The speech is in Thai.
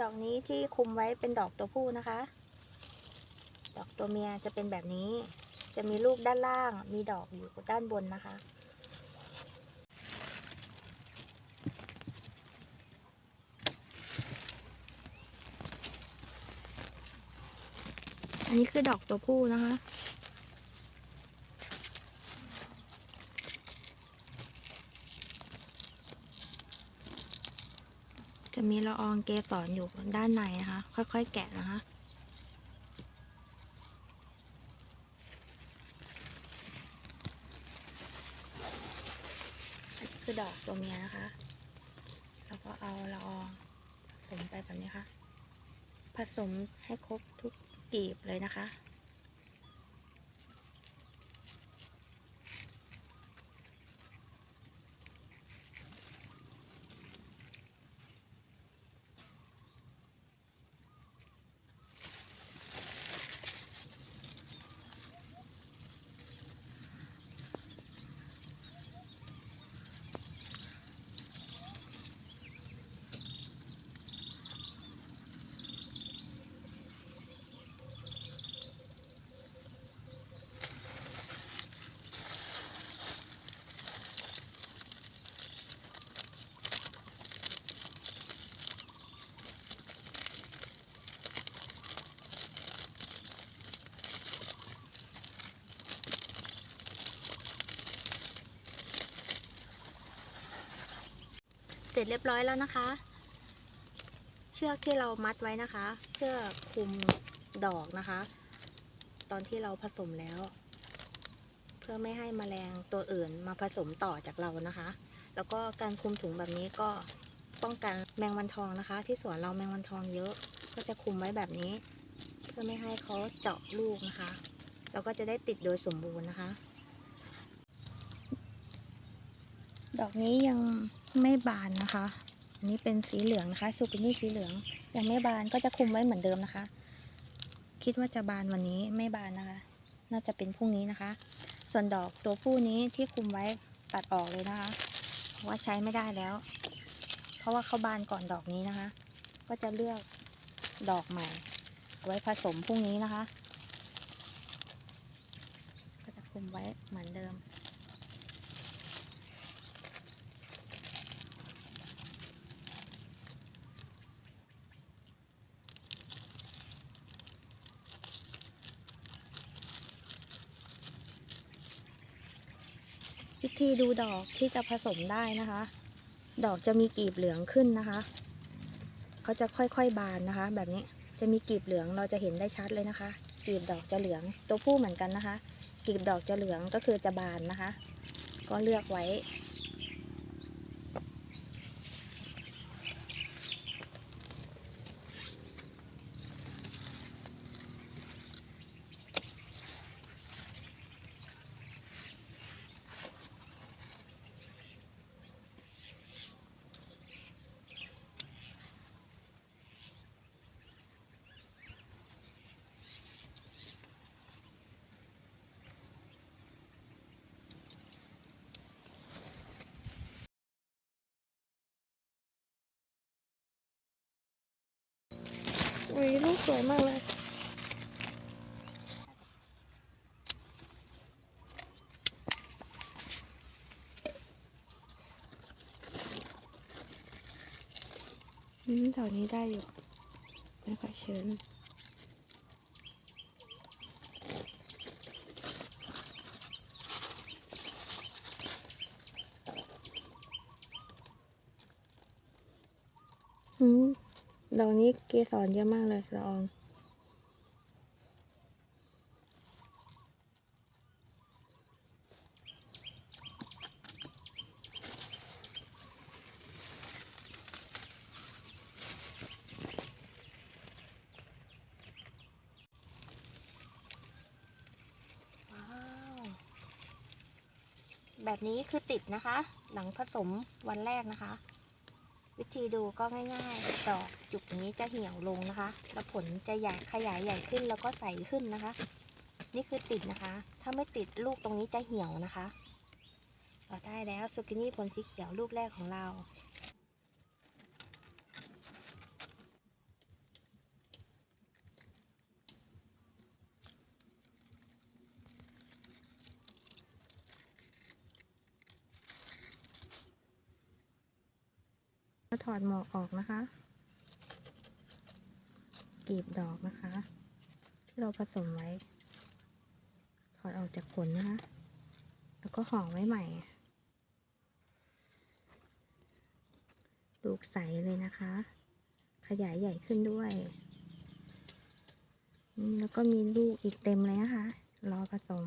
ดอกนี้ที่คุมไว้เป็นดอกตัวผู้นะคะ ดอกตัวเมียจะเป็นแบบนี้ จะมีลูกด้านล่าง มีดอกอยู่ด้านบนนะคะ อันนี้คือดอกตัวผู้นะคะ จะมีละอองเกสรอยู่ด้านในนะคะ ค่อยๆ แกะนะคะ คือดอกตัวเมียนะคะ แล้วก็เอาละอองผสมไปแบบนี้ค่ะ ผสมให้ครบทุกกลีบเลยนะคะ ร็จเรียบร้อยแล้วนะคะ เชือกที่เรามัดไว้นะคะ เพื่อคุมดอกนะคะ ตอนที่เราผสมแล้ว เพื่อไม่ให้แมลงตัวอื่นมาผสมต่อจากเรานะคะ แล้วก็การคุมถุงแบบนี้ก็ป้องกันแมงวันทองนะคะ ที่สวนเราแมงวันทองเยอะ ก็จะคุมไว้แบบนี้ เพื่อไม่ให้เขาเจาะลูกนะคะ แล้วก็จะได้ติดโดยสมบูรณ์นะคะ ดอกนี้ยัง ไม่บานนะคะอันนี้เป็นสีเหลืองนะคะซูกินี่สีเหลืองยังไม่บานก็จะคุมไว้เหมือนเดิมนะคะ คิดว่าจะบานวันนี้ไม่บานนะคะ น่าจะเป็นพรุ่งนี้นะคะ ส่วนดอกตัวผู้นี้ที่คุมไว้ตัดออกเลยนะคะเพราะว่าใช้ไม่ได้แล้ว เพราะว่าเขาบานก่อนดอกนี้นะคะ ก็จะเลือกดอกใหม่ ไว้ผสมพรุ่งนี้นะคะ ก็จะคุมไว้เหมือนเดิม วิธีดูดอกที่จะผสมได้นะคะ ดอกจะมีกลีบเหลืองขึ้นนะคะเขาจะค่อยๆบานนะคะ แบบนี้จะมีกลีบเหลืองเราจะเห็นได้ชัดเลยนะคะกลีบดอกจะเหลืองตัวผู้เหมือนกันนะคะกลีบดอกจะเหลืองก็คือจะบานนะคะ ก็เลือกไว้ อุ้ยลูกสวยมากเลย อืมแถวนี้ได้อยู่ไม่ค่อยเชื้นอืม ดอกนี้เกสรเยอะมากเลยละอองแบบนี้คือติดนะคะ หลังผสมวันแรกนะคะ วิธีดูก็ง่ายๆ ดอกจุกนี้จะเหี่ยวลงนะคะ แล้วผลจะใหญ่ขยายใหญ่ขึ้นแล้วก็ใสขึ้นนะคะ นี่คือติดนะคะ ถ้าไม่ติดลูกตรงนี้จะเหี่ยวนะคะเราได้แล้วสุกินี่ผลสีเขียวลูกแรกของเรา ถอดหมอกออกนะคะกลีบดอกนะคะ ที่เราผสมไว้ ถอดออกจากผลนะคะ แล้วก็ห่อไว้ใหม่ลูกใสเลยนะคะ ขยายใหญ่ขึ้นด้วยแล้วก็มีลูกอีกเต็มเลยนะคะ รอผสม